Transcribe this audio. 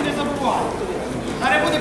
не забувай. Зараз буде